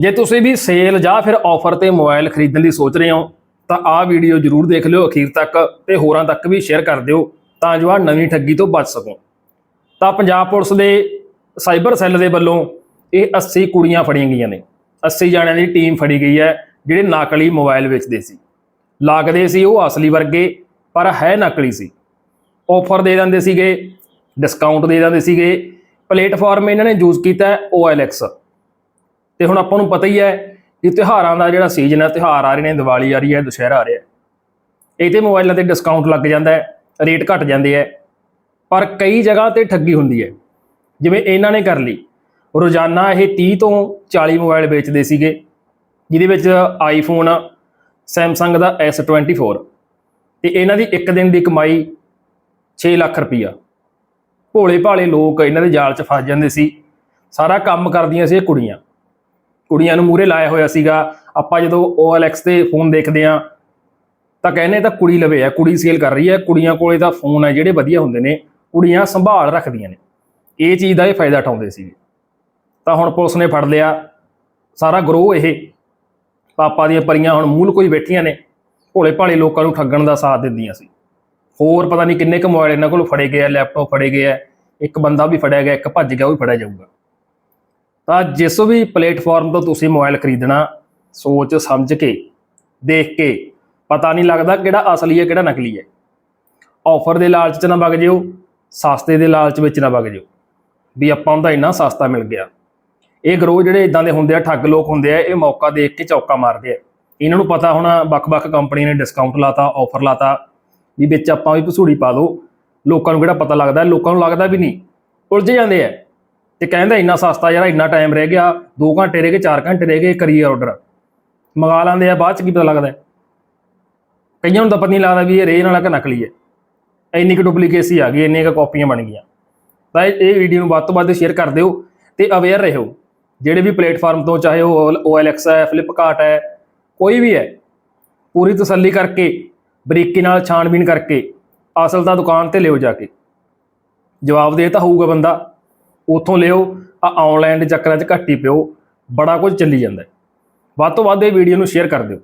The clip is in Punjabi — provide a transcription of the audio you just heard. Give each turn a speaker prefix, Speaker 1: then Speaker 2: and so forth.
Speaker 1: ਜੇ ਤੁਸੀਂ ਵੀ ਸੇਲ ਜਾਂ ਫਿਰ ਆਫਰ ਤੇ ਮੋਬਾਈਲ ਖਰੀਦਣ ਦੀ ਸੋਚ ਰਹੇ ਹੋ, ਤਾਂ ਆਹ ਵੀਡੀਓ ਜਰੂਰ ਦੇਖ ਲਿਓ ਅਖੀਰ ਤੱਕ ਤੇ ਹੋਰਾਂ ਤੱਕ ਵੀ ਸ਼ੇਅਰ ਕਰ ਦਿਓ ਤਾਂ ਜੋ ਆ ਨਵੀਂ ਠੱਗੀ ਤੋਂ ਬਚ ਸਕੋ। ਤਾਂ ਪੰਜਾਬ ਪੁਲਿਸ ਦੇ ਸਾਈਬਰ ਸੈੱਲ ਦੇ ਵੱਲੋਂ ਇਹ 80 ਕੁੜੀਆਂ ਫੜੀਆਂ ਗਈਆਂ ਨੇ। 80 ਜਾਣਿਆਂ ਦੀ ਟੀਮ ਫੜੀ ਗਈ ਹੈ, ਜਿਹੜੇ ਨਕਲੀ ਮੋਬਾਈਲ ਵੇਚਦੇ ਸੀ। ਲੱਗਦੇ ਸੀ ਉਹ ਅਸਲੀ ਵਰਗੇ, ਪਰ ਹੈ ਨਕਲੀ ਸੀ। ਆਫਰ ਦੇ ਦਿੰਦੇ ਸੀਗੇ ਡਿਸਕਾਊਂਟ ਦੇ ਦਿੰਦੇ ਸੀਗੇ। ਪਲੇਟਫਾਰਮ ਇਹਨਾਂ ਨੇ ਯੂਜ਼ ਕੀਤਾ ਹੈ OLX ਤੇ ਹੁਣ ਆਪਾਂ ਨੂੰ ਪਤਾ ਹੀ ਹੈ ਕਿ ਤਿਉਹਾਰਾਂ ਦਾ ਜਿਹੜਾ ਸੀਜ਼ਨ ਹੈ, ਤਿਉਹਾਰ ਆ ਰਹੇ ਨੇ, ਦੀਵਾਲੀ ਆ ਰਹੀ ਹੈ, ਦੁਸ਼ਹਿਰਾ ਆ ਰਿਹਾ ਹੈ। ਇਹ ਤੇ ਮੋਬਾਈਲਾਂ ਤੇ ਡਿਸਕਾਊਂਟ ਲੱਗ ਜਾਂਦਾ ਹੈ ਰੇਟ ਘਟ ਜਾਂਦੇ ਹੈ, ਪਰ ਕਈ ਜਗ੍ਹਾ ਤੇ ਠੱਗੀ ਹੁੰਦੀ ਹੈ। ਜਿਵੇਂ ਇਹਨਾਂ ਨੇ ਕਰ ਲਈ। ਰੋਜ਼ਾਨਾ ਇਹ 30 ਤੋਂ 40 ਮੋਬਾਈਲ ਵੇਚਦੇ ਸੀਗੇ, ਜਿਹਦੇ ਵਿੱਚ ਆਈਫੋਨ ਸੈਮਸੰਗ ਦਾ S24 ਤੇ ਇਹਨਾਂ ਦੀ ਇੱਕ ਦਿਨ ਦੀ ਕਮਾਈ 6 ਲੱਖ ਰੁਪਈਆ। ਭੋਲੇ ਭਾਲੇ ਲੋਕ ਇਹਨਾਂ ਦੇ ਜਾਲ 'ਚ ਫਸ ਜਾਂਦੇ ਸੀ। ਸਾਰਾ ਕੰਮ ਕਰਦੀਆਂ ਸੀ ਇਹ ਕੁੜੀਆਂ। ਕੁੜੀਆਂ ਨੂੰ ਮੂਰੇ ਲਾਇਆ ਹੋਇਆ ਸੀਗਾ, ਆਪਾਂ ਜਦੋਂ OLX ਤੇ ਫੋਨ ਦੇਖਦੇ ਆ ਤਾਂ ਕਹਿੰਦੇ ਤਾਂ ਕੁੜੀ ਲਵੇ ਆ, ਕੁੜੀ ਸੇਲ ਕਰ ਰਹੀ ਹੈ ਕੁੜੀਆਂ ਕੋਲੇ ਤਾਂ ਫੋਨ ਹੈ ਜਿਹੜੇ ਵਧੀਆ ਹੁੰਦੇ ਨੇ, ਕੁੜੀਆਂ ਸੰਭਾਲ ਰੱਖਦੀਆਂ ਨੇ। ਇਹ ਚੀਜ਼ ਦਾ ਇਹ ਫਾਇਦਾ ਉਠਾਉਂਦੇ ਸੀ। ਤਾਂ ਹੁਣ ਪੁਲਿਸ ਨੇ ਫੜ ਲਿਆ, ਸਾਰਾ ਗਰੋਹ ਇਹ। ਪਾਪਾ ਦੀਆਂ ਪਰੀਆਂ ਹੁਣ ਮੂਲ ਕੋਈ ਬੈਠੀਆਂ ਨੇ, ਭੋਲੇ ਭਾਲੇ ਲੋਕਾਂ ਨੂੰ ਠੱਗਣ ਦਾ ਸਾਥ ਦਿੰਦੀਆਂ ਸੀ। ਹੋਰ ਪਤਾ ਨਹੀਂ ਕਿੰਨੇ ਕੁ ਮੋਬਾਈਲ ਇਹਨਾਂ ਕੋਲ ਫੜੇ ਗਏ ਆ ਲੈਪਟਾਪ ਫੜੇ ਗਏ ਆ, ਇੱਕ ਬੰਦਾ ਵੀ ਫੜਿਆ ਗਿਆ, ਇੱਕ ਭੱਜ ਗਿਆ, ਉਹ ਵੀ ਫੜਿਆ ਜਾਊਗਾ। ਤਾਂ ਜਿਸ ਵੀ ਪਲੇਟਫਾਰਮ ਤੋਂ ਤੁਸੀਂ ਮੋਬਾਈਲ ਖਰੀਦਣਾ, ਸੋਚ, ਸਮਝ ਕੇ, ਦੇਖ ਕੇ, ਪਤਾ ਨਹੀਂ ਲੱਗਦਾ ਕਿਹੜਾ ਅਸਲੀ ਹੈ, ਕਿਹੜਾ ਨਕਲੀ ਹੈ। ਆਫਰ ਦੇ ਲਾਲਚ 'ਚ ਨਾ ਵਗ ਜਿਓ, ਸਸਤੇ ਦੇ ਲਾਲਚ ਵਿੱਚ ਨਾ ਵਗ ਜਿਓ। ਵੀ ਆਪਾਂ ਨੂੰ ਤਾਂ ਇੰਨਾ ਸਸਤਾ ਮਿਲ ਗਿਆ। ਇਹ ਗਰੋਹ ਜਿਹੜੇ ਇਦਾਂ ਦੇ ਹੁੰਦੇ ਆ, ਠੱਗ ਲੋਕ ਹੁੰਦੇ ਆ, ਇਹ ਮੌਕਾ ਦੇਖ ਕੇ ਚੌਕਾ ਮਾਰਦੇ ਆ। ਇਹਨਾਂ ਨੂੰ ਪਤਾ ਹੋਣਾ, ਵੱਖ-ਵੱਖ ਕੰਪਨੀ ਨੇ ਡਿਸਕਾਊਂਟ ਲਾਤਾ, ਆਫਰ ਲਾਤਾ, ਵੀ ਵਿੱਚ ਆਪਾਂ ਵੀ ਭਸੂੜੀ ਪਾ ਦੋ। ਲੋਕਾਂ ਨੂੰ ਕਿਹੜਾ ਪਤਾ ਲੱਗਦਾ, ਲੋਕਾਂ ਨੂੰ ਲੱਗਦਾ ਵੀ ਨਹੀਂ। ਉਲਝ ਜਾਂਦੇ ਆ। ਤੇ ਕਹਿੰਦਾ ਇੰਨਾ ਸਸਤਾ ਯਾਰ, ਇੰਨਾ ਟਾਈਮ ਰਹਿ ਗਿਆ 2 ਘੰਟੇ ਰਹਿ ਗਏ 4 ਘੰਟੇ ਰਹਿ ਗਏ ਕਰੀਏ ਆਰਡਰ ਮੰਗਾ ਲੈਂਦੇ ਆ, ਬਾਅਦ ਚ ਕੀ ਪਤਾ ਲੱਗਦਾ ਕਈਆਂ ਨੂੰ ਤਾਂ ਪਤਾ ਨਹੀਂ ਲੱਗਦਾ ਵੀ ਇਹ ਰੇਨ ਵਾਲਾ ਕਿ ਨਕਲੀ ਹੈ। ਇੰਨੀ ਕੁ ਡੁਪਲੀਕੇਸੀ ਆ ਗਈ, ਇੰਨੀਆਂ ਕੁ ਕਾਪੀਆਂ ਬਣ ਗਈਆਂ। ਤਾਂ ਇਹ ਵੀਡੀਓ ਨੂੰ ਵੱਧ ਤੋਂ ਵੱਧ ਸ਼ੇਅਰ ਕਰ ਦਿਓ ਤੇ ਅਵੇਅਰ ਰਹੋ। ਜਿਹੜੇ ਵੀ ਪਲੇਟਫਾਰਮ ਤੋਂ, ਚਾਹੇ ਉਹ OLX ਹੈ ਫਲਿੱਪਕਾਰਟ ਹੈ, ਕੋਈ ਵੀ ਹੈ, ਪੂਰੀ ਤਸੱਲੀ ਕਰਕੇ, ਬਰੀਕੀ ਨਾਲ ਛਾਣਬੀਣ ਕਰਕੇ, ਅਸਲ ਤਾਂ ਦੁਕਾਨ ਤੇ ਲਿਓ ਜਾ ਕੇ। ਜਵਾਬ ਦੇ ਤਾਂ ਹੋਊਗਾ ਬੰਦਾ। ਉਥੋਂ ਲਿਓ, ਆ ਆਨਲਾਈਨ ਦੇ ਚੱਕਰਾਂ 'ਚ ਘੱਟ ਹੀ ਪਿਓ, ਬੜਾ ਕੁਝ ਚੱਲੀ ਜਾਂਦਾ ਵੱਧ ਤੋਂ ਵੱਧ ਇਹ ਵੀਡੀਓ ਨੂੰ ਸ਼ੇਅਰ ਕਰ ਦਿਓ।